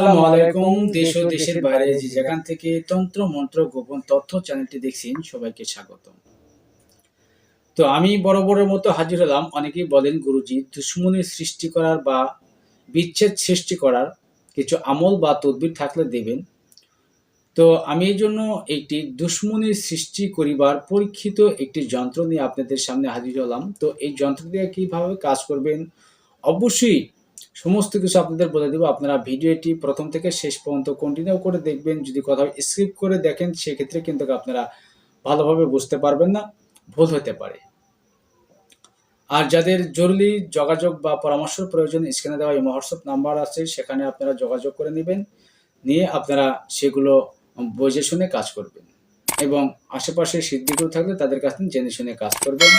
আসসালামু আলাইকুম, দেশ ও দেশের বাইরে যে যেখান থেকে তন্ত্র, মন্ত্র, গোপন তথ্য চ্যানেলটি দেখছেন, সবাইকে স্বাগত তো আমি বড় মতো হাজির হলাম, অনেকেই বলেন, গুরুজি দুশ্মনী সৃষ্টি করার বা বিচ্ছেদ সৃষ্টি করার কিছু আমল বা তদবির থাকলে দেবেন। তো আমি এই জন্য একটি দুশ্মনী সৃষ্টি করিবার পরীক্ষিত একটি যন্ত্র নিয়ে আপনাদের সামনে হাজির হলাম। তো এই যন্ত্র দিয়ে কীভাবে কাজ করবেন? অবশ্যই সমস্ত কিছু আপনাদের বলে দেবো। আপনারা ভিডিওটি প্রথম থেকে শেষ পর্যন্ত কন্টিনিউ করে দেখবেন। যদি কোথাও স্কিপ করে দেখেন, সেক্ষেত্রে কিন্তু আপনারা ভালোভাবে বুঝতে পারবেন না, ভুল হতে পারে। আর যাদের জরুরি যোগাযোগ বা পরামর্শের প্রয়োজন স্ক্রিনে দেওয়া এই হোয়াটসঅ্যাপ নাম্বার আছে, সেখানে আপনারা যোগাযোগ করে নেবেন। নিয়ে আপনারা সেগুলো বুঝে শুনে কাজ করবেন। এবং আশেপাশে সিদ্ধিগুলো থাকলে তাদের কাছ থেকে জেনে শুনে কাজ করবেন।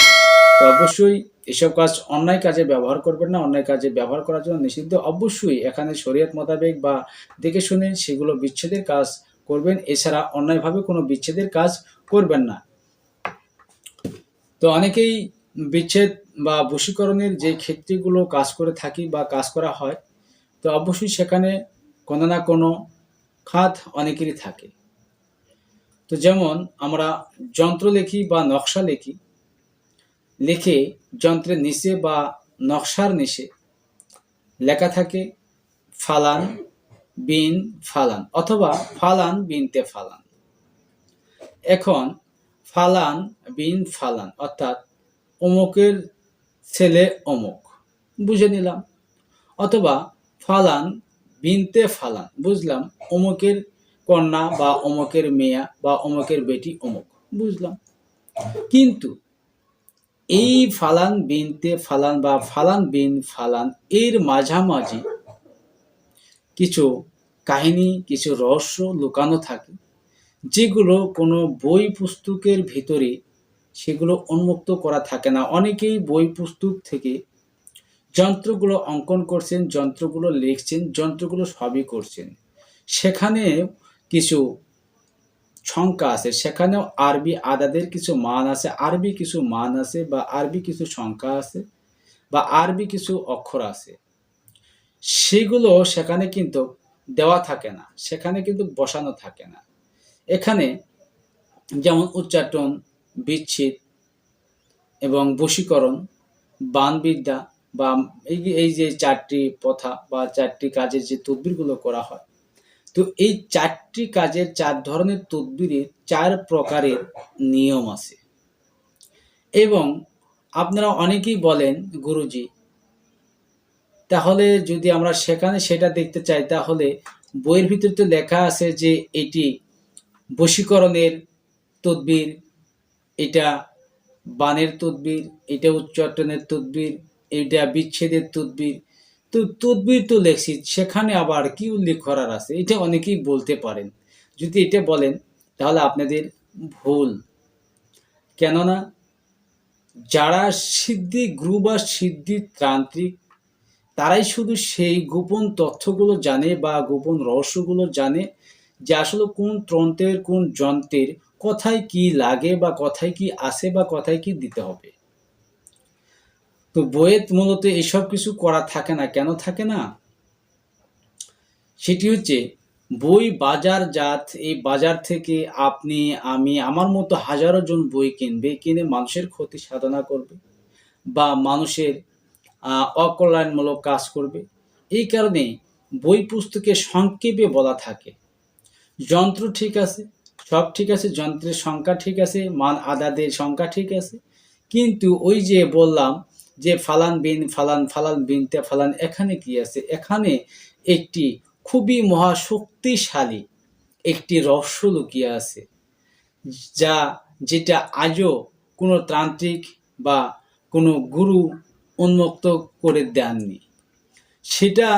তো অবশ্যই এসব কাজ অন্যায় কাজে ব্যবহার করবেন না, অন্যায় কাজে ব্যবহার করার জন্য নিষিদ্ধ। অবশ্যই এখানে শরীয়ত মোতাবেক বা দেখে শুনে সেগুলো বিচ্ছেদের কাজ করবেন। এছাড়া অন্যায়ভাবে কোনো বিচ্ছেদের কাজ করবেন না। তো অনেকেই বিচ্ছেদ বা বশীকরণের যে ক্ষেত্রগুলো কাজ করে থাকি বা কাজ করা হয়, তো অবশ্যই সেখানে কোনো না কোনো খাত অনেকেরই থাকে। তো যেমন আমরা যন্ত্র লিখি বা নকশা লেখি, লিখে যন্ত্রের নিচে বা নকশার নিচে লেখা থাকে ফালান বিন ফালান অথবা ফালান বিনতে ফালান। এখন ফালান বিন ফালান অর্থাৎ অমুকের ছেলে অমুক, বুঝে নিলাম। অথবা ফালান বিনতে ফালান, বুঝলাম অমুকের কন্যা বা অমুকের মেয়া বা অমুকের বেটি অমুক। বুঝলাম। কিন্তু এই ফালান বিনতে ফালান বা ফালান বিন ফালান এর মাঝামাঝি কিছু কাহিনী কিছু রহস্য লুকানো থাকে যেগুলো কোনো বই পুস্তকের ভিতরে সেগুলো উন্মুক্ত করা থাকে না। অনেকেই বই পুস্তক থেকে যন্ত্রগুলো অঙ্কন করছেন যন্ত্রগুলো লিখছেন যন্ত্রগুলো সবই করছেন। সেখানে কিছু সংখ্যা আছে। সেখানেও আরবি আদাদের কিছু মান আছে। আরবি কিছু মান আছে বা আরবি কিছু সংখ্যা আছে বা আরবি কিছু অক্ষর আছে। সেগুলো সেখানে কিন্তু দেওয়া থাকে না। সেখানে কিন্তু বসানো থাকে না। এখানে যেমন উচ্চাটন বিচ্ছেদ এবং বশীকরণ বানবিদ্যা বা এই এই যে চারটি প্রথা বা চারটি কাজের যে তদবিরগুলো করা হয় তো এই চারটি কাজের চার ধরনের তদবিরের চার প্রকারের নিয়ম আছে। এবং আপনারা অনেকেই বলেন, গুরুজি, তাহলে যদি আমরা সেখানে সেটা দেখতে চাই, তাহলে বইয়ের ভিতরে তো লেখা আছে যে এটি বশীকরণের তদবির, এটা বানের তদবির, এটা উচ্চাটনের তদবির, এটা বিচ্ছেদের তদবির তো তদবির তো লেখছি, সেখানে আবার কি উল্লেখ করার আছে? এটা অনেকেই বলতে পারেন। যদি এটা বলেন, তাহলে আপনাদের ভুল। কেননা, যারা সিদ্ধি গুরু বা সিদ্ধি তান্ত্রিক তারাই শুধু সেই গোপন তথ্যগুলো জানে বা গোপন রহস্যগুলো জানে যে আসলে কোন তন্ত্রের, কোন যন্ত্রের কথায় কি লাগে বা কথায় কি আসে বা কথায় কি দিতে হবে। তো বইয়ে মূলত এসব কিছু করা থাকে না, কেন থাকে না? সেটি হচ্ছে, বই বাজার জাত এই বাজার থেকে আপনি, আমি, আমার মতো হাজারো জন বই কিনবে, কিনে মানুষের ক্ষতি সাধনা করবে বা মানুষের অকল্যাণমূলক কাজ করবে। এই কারণে বই পুস্তকে সংক্ষেপে বলা থাকে। যন্ত্র ঠিক আছে, সব ঠিক আছে, যন্ত্রের সংখ্যা ঠিক আছে, মান আদাদের সংখ্যা ঠিক আছে, কিন্তু ওই যে বললাম যে ফালান বিন, ফালান ফালান বিনতে ফালান, এখানে কি আছে? এখানে একটি খুবই মহাশক্তিশালী একটি রহস্য লুকিয়ে আছে, যা, যেটা আজও কোনো তান্ত্রিক বা কোনো গুরু উন্মুক্ত করে দেননি। সেটা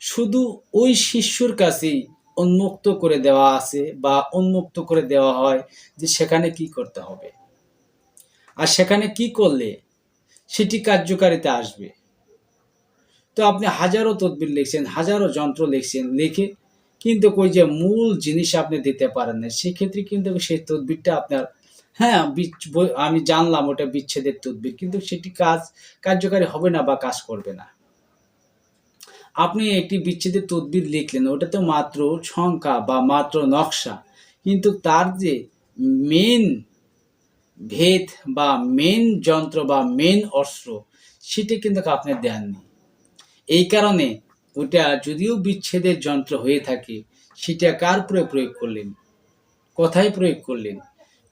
শুধু ওই শিষ্যর কাছেই উন্মুক্ত করে দেওয়া আছে বা উন্মুক্ত করে দেওয়া হয় যে সেখানে কি করতে হবে। আর সেখানে কি করলে সেটি কার্যকারিতা আসবে। তো আপনি হাজারো তদবির লিখছেন, হাজারো যন্ত্র লিখছেন, লিখে কিন্তু ওই যে মূল জিনিস আপনি দিতে পারেন না। সেক্ষেত্রে কিন্তু সেই তদবিরটা আপনার হ্যাঁ আমি জানলাম ওটা বিচ্ছেদের তদবির, কিন্তু সেটি কাজ, কার্যকারী হবে না বা কাজ করবে না। আপনি একটি বিচ্ছেদের তদবির লিখলেন, ওটা তো মাত্র সংখ্যা বা মাত্র নকশা, কিন্তু তার যে মেন ভেদ বা মেন যন্ত্র বা মেন অস্ত্র, সেটা কিন্তু আপনি দেননি। এই কারণে ওটা যদিও বিচ্ছেদের যন্ত্র হয়ে থাকে, সেটা কার প্রয়োগ প্রয়োগ করলেন? কোথায় প্রয়োগ করলেন?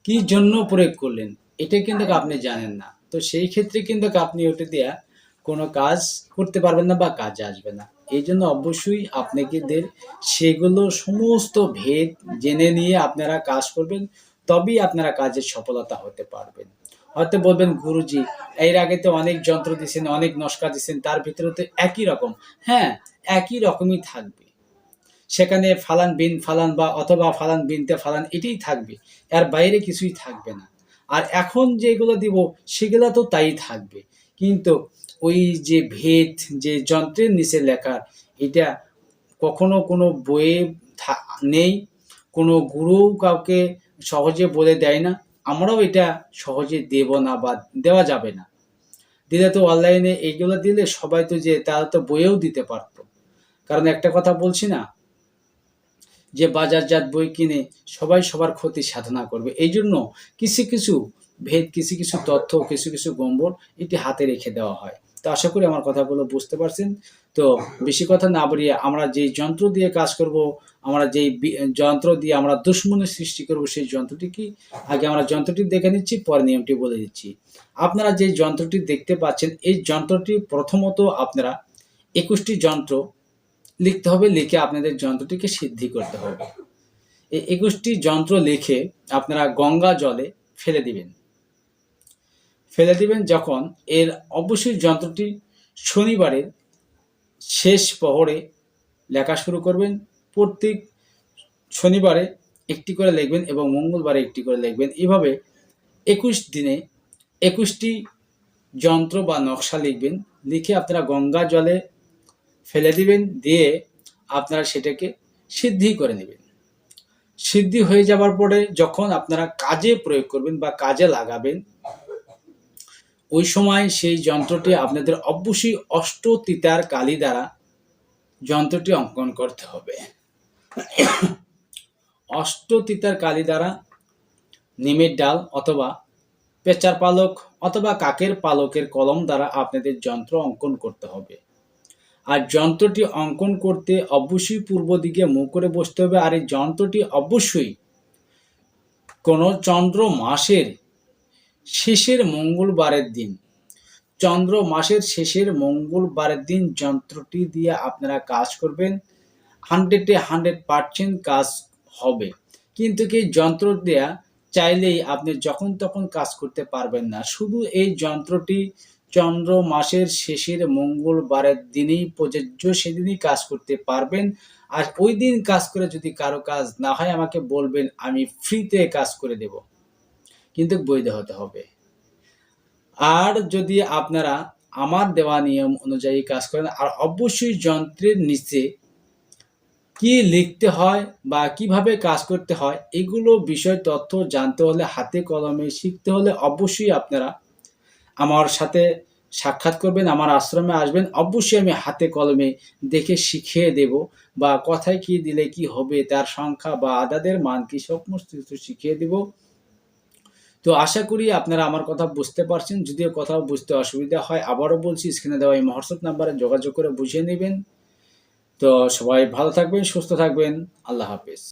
কি জন্য প্রয়োগ করলেন? এটা কিন্তু আপনি জানেন না। তো সেই ক্ষেত্রে কিন্তু আপনি ওটা দেয়া কোনো কাজ করতে পারবেন না বা কাজে আসবে না। এই জন্য অবশ্যই আপনাদের সেগুলো সমস্ত ভেদ জেনে নিয়ে আপনারা কাজ করবেন। তবেই আপনারা কাজের সফলতা হতে পারবেন। হয়তো বলবেন, গুরুজি, এর আগে তো অনেক যন্ত্র দিয়েছেন অনেক নস্কা দিয়েছেন তার ভিতরে তো একই রকম। হ্যাঁ একই রকমই থাকবে। সেখানে ফালান বিন ফালান বা অথবা ফালান বিনতে ফালান এটাই থাকবে। এর বাইরে কিছুই থাকবে না। আর এখন যেগুলো দিব, সেগুলো তো তাই থাকবে। কিন্তু ওই যে ভেদ, যে যন্ত্রের নিচে লেখা, এটা কখনো কোনো বইয়ে নেই। কোনো গুরু কাউকে সহজে বলে দেয় না, আমরাও এটা সহজে দেব না বা দেওয়া যাবে না। দিলে তো অনলাইনে এইগুলো দিলে সবাই তো যে তারা তো বইয়েও দিতে পারতো। কারণ একটা কথা বলছি না, যে বাজারজাত বই কিনে সবাই সবার ক্ষতি সাধনা করবে। এই জন্য কিছু কিছু ভেদ, কিছু কিছু তথ্য, কিছু কিছু গম্বর এটি হাতে রেখে দেওয়া হয়। তো আশা করি আমার কথাগুলো বুঝতে পারছেন। তো বেশি কথা না বাড়িয়ে আমরা যেই যন্ত্র দিয়ে কাজ করব, আমরা যেই যন্ত্র দিয়ে আমরা দুশ্মনের সৃষ্টি করব, সেই যন্ত্রটি কি? আগে আমরা যন্ত্রটি দেখে নিচ্ছি, পরে নিয়মটি বলে দিচ্ছি। আপনারা যে যন্ত্রটি দেখতে পাচ্ছেন, এই যন্ত্রটি প্রথমত আপনারা একুশটি যন্ত্র লিখতে হবে, লিখে আপনাদের যন্ত্রটিকে সিদ্ধি করতে হবে। এই একুশটি যন্ত্র লিখে আপনারা গঙ্গা জলে ফেলে দিবেন। ফেলে দিবেন যখন এর অবশ্যই যন্ত্রটি শনিবারের শেষ প্রহরে লেখা শুরু করবেন। প্রত্যেক শনিবারে একটি করে লিখবেন এবং মঙ্গলবারে একটি করে লিখবেন। এভাবে একুশ দিনে একুশটি যন্ত্র বা নকশা লিখবেন। লিখে আপনারা গঙ্গা জলে ফেলে দিবেন, দিয়ে আপনারা সেটাকে সিদ্ধি করে নেবেন। সিদ্ধি হয়ে যাওয়ার পরে যখন আপনারা কাজে প্রয়োগ করবেন বা কাজে লাগাবেন ওই সময় সেই যন্ত্রটি আপনাদের অবশ্যই অষ্ট তিতার কালি দ্বারা যন্ত্রটি অঙ্কন করতে হবে। অষ্ট তিতার কালি দ্বারা নিমের ডাল অথবা পেঁচার পালক অথবা কাকের পালকের কলম দ্বারা আপনাদের যন্ত্র অঙ্কন করতে হবে। আর যন্ত্রটি অঙ্কন করতে অবশ্যই পূর্ব দিকে মুখ করে বসতে হবে। আর এই যন্ত্রটি অবশ্যই কোনো চন্দ্র মাসের শেষের মঙ্গলবারের দিন। চন্দ্র মাসের শেষের মঙ্গলবারের দিন যন্ত্রটি দিয়ে আপনারা কাজ করবেন। হান্ড্রেডে হান্ড্রেড পার্সেন্ট কাজ হবে। কিন্তু কি যন্ত্র দেয়া চাইলেই আপনি যখন তখন কাজ করতে পারবেন না। শুধু এই যন্ত্রটি চন্দ্র মাসের শেষের মঙ্গলবারের দিনেই প্রযোজ্য, সেদিনই কাজ করতে পারবেন। আর ওই দিন কাজ করে যদি কারও কাজ না হয়, আমাকে বলবেন, আমি ফ্রিতে কাজ করে দেব। কিন্তু বৈধ হতে হবে। আর যদি আপনারা আমার দেওয়া নিয়ম অনুযায়ী কাজ করেন, আর অবশ্যই যন্ত্রের নিচে কি লিখতে হয় বা কীভাবে কাজ করতে হয়, এগুলো বিষয় তথ্য জানতে হলে হাতে কলমে শিখতে হলে অবশ্যই আপনারা আমার সাথে সাক্ষাৎ করবেন, আমার আশ্রমে আসবেন। অবশ্যই আমি হাতে কলমে দেখে শিখিয়ে দেব বা কথায় কি দিলে কি হবে, তার সংখ্যা বা আদাদের মান কি, সমস্ত কিছু শিখিয়ে দেব। তো আশা করি আপনারা আমার কথা বুঝতে পারছেন। যদিও কথা বুঝতে অসুবিধা হয়, আবারও বলছি, স্ক্রিনে দেওয়া এই হোয়াটসঅ্যাপ নাম্বারে যোগাযোগ করে বুঝিয়ে নেবেন। তো সবাই ভালো থাকবেন, সুস্থ থাকবেন। আল্লাহ হাফেজ।